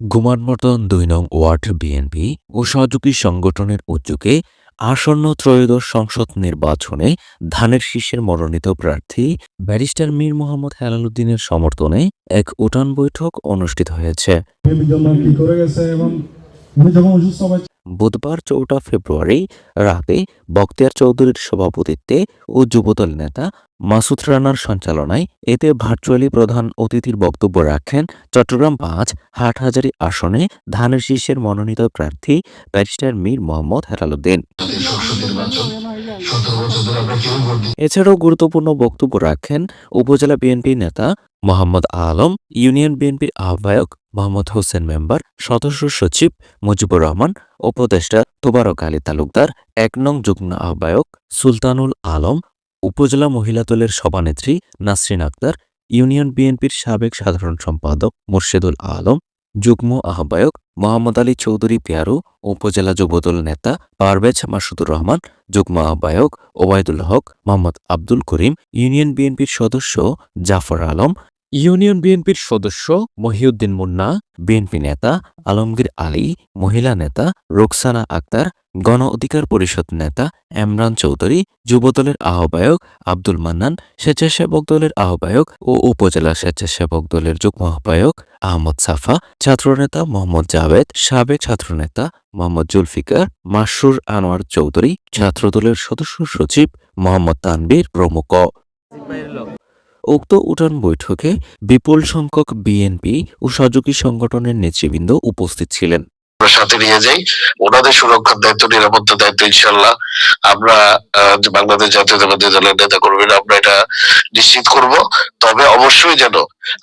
গুমানমর্দন দুই নং word BNP ও সহযোগী সংগঠনের উদ্যোগে আসন্ন ত্রয়োদশ সংসদ নির্বাচনে ধানের শীর্ষের মনোনীত প্রার্থী ব্যারিস্টার মীর মোহাম্মদ হেলাল উদ্দিনের সমর্থনে এক উঠান বৈঠক অনুষ্ঠিত হয়েছে। বুধবার চৌঠা ফেব্রুয়ারি রাতে বক্তিয়ার চৌধুরীর সভাপতিত্বে ও যুবদল নেতা মাসুদ রানার সঞ্চালনায় এতে ভার্চুয়ালি প্রধান অতিথির বক্তব্য রাখেন চট্টগ্রাম পাঁচ হাটহাজারী আসনে ধানের শীর্ষের মনোনীত প্রার্থী ব্যারিস্টার মীর মোহাম্মদ হেলালুদ্দিন এছাড়াও গুরুত্বপূর্ণ বক্তব্য রাখেন উপজেলা বিএনপি নেতা মোহাম্মদ আলম, ইউনিয়ন বিএনপির আহ্বায়ক মোহাম্মদ হোসেন মেম্বার, সদস্য সচিব মুজিবুর রহমান, উপদেষ্টা তোবারক আলী তালুকদার, এক নং যুগ্ম আহ্বায়ক সুলতানুল আলম, উপজেলা মহিলা দলের সভানেত্রী নাসরিন আক্তার, ইউনিয়ন বিএনপির সাবেক সাধারণ সম্পাদক মোর্শেদুল আলম যুগ্ম আহ্বায়ক মোহাম্মদ আলী চৌধুরী পেয়ারু, উপজেলা যুবদল নেতা পারভেজ মাসুদুর রহমান, যুগ্ম আহ্বায়ক ওবায়দুল হক মোহাম্মদ আব্দুল করিম, ইউনিয়ন বিএনপির সদস্য জাফর আলম ইউনিয়ন বিএনপির সদস্য মহিউদ্দিন মুন্না, বিএনপি নেতা আলমগীর আলী, মহিলা নেতা রোকসানা আক্তার, গণ অধিকার পরিষদ নেতা এমরান চৌধুরী, যুবদলের আহ্বায়ক আব্দুল মান্নান, স্বেচ্ছাসেবক দলের আহ্বায়ক ও উপজেলা স্বেচ্ছাসেবক দলের যুগ্ম আহ্বায়ক আহমদ সাফা, ছাত্রনেতা মোহাম্মদ জাভেদ, সাবেক ছাত্রনেতা মোহাম্মদ জুলফিকার মাসরুর আনোয়ার চৌধুরী, ছাত্রদলের সদস্য সচিব মোহাম্মদ তানবীর প্রমুখ। উক্ত উঠান বৈঠকে বিপুল সংখ্যক বিএনপি ও সহযোগী সংগঠনের নেতৃবৃন্দ উপস্থিত ছিলেন। আমরা সাথে নিয়ে যাই। ওনাদের সুরক্ষার দায়িত্ব, নিরাপত্তার দায়িত্ব ইনশাল্লাহ আমরা বাংলাদেশ জাতীয়তাবাদী দলের নেতা কর্মীরা আমরা এটা নিশ্চিত করব। তবে অবশ্যই যেন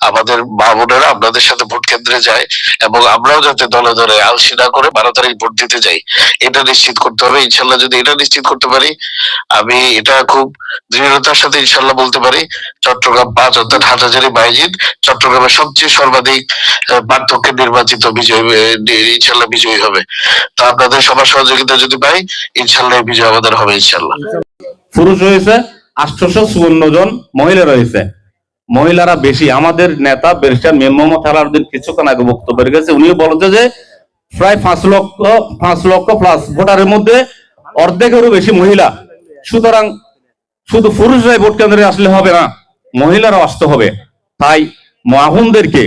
আমাদের মা বোনেরা আপনাদের সাথে ভোট কেন্দ্রে যায় এবং আমরাও যাতে দলে দলে আলসি না করে বারো তারিখ ভোট দিতে যাই, এটা নিশ্চিত করতে হবে। ইনশাল্লাহ যদি এটা নিশ্চিত করতে পারি, আমি এটা খুব দৃঢ়তার সাথে ইনশাল্লাহ বলতে পারি, চট্টগ্রাম পাঁচ অর্থাৎ হাটহাজারি বাইজিদ চট্টগ্রামের সবচেয়ে সর্বাধিক পার্থক্যে নির্বাচিত বিজয় ইনশাল্লাহ বিজয়ী হবে। তো আপনাদের সবার সহযোগিতা যদি পাই, ইনশাল্লাহ বিজয় আমাদের হবে, ইনশাল্লাহ। পুরুষ রয়েছে আটশোশো চুয়ান্ন জন মহিলা রয়েছে। মহিলারা বেশি। আমাদের নেতা ব্যারিস্টার মেম মোহাম্মদ আলাউদ্দিন কিছুক্ষণ আগে বক্তব্য রেখেছে। উনিও বলেছে যে, প্রায় পাঁচ লক্ষ পাঁচ লক্ষ প্লাস ভোটারের মধ্যে অর্ধেকেরও বেশি মহিলা। সুতরাং শুধু পুরুষরাই ভোট কেন্দ্রে আসলে হবে না, মহিলারাও আসতে হবে। তাই মাহুনদেরকে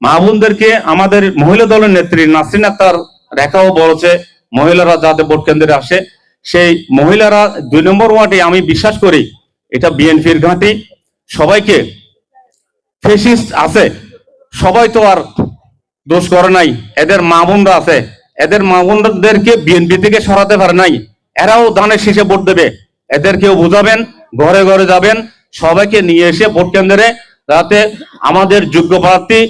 মাহুনদেরকে আমাদের মহিলা দলের নেত্রী নাসরিন আক্তার রেখাও বলেছে, মহিলারা যাতে ভোট কেন্দ্রে আসে। সেই মহিলারা দুই নম্বর ওয়ার্ডে আমি বিশ্বাস করি, এটা বিএনপির ঘাঁটি। সবাইকে ফেসিস্ট আছে, সবাই তো আর দোষ করে নাই। এদের মা বোনরা আছে, এদের মা বোনদেরকে বিএনপি থেকে সরাতে পারে নাই। এরাও দানের শেষে ভোট দেবে। এদেরকেও বুঝাবেন, ঘরে ঘরে যাবেন, সবাইকে নিয়ে এসে ভোট কেন্দ্রে, যাতে আমাদের যোগ্য প্রার্থী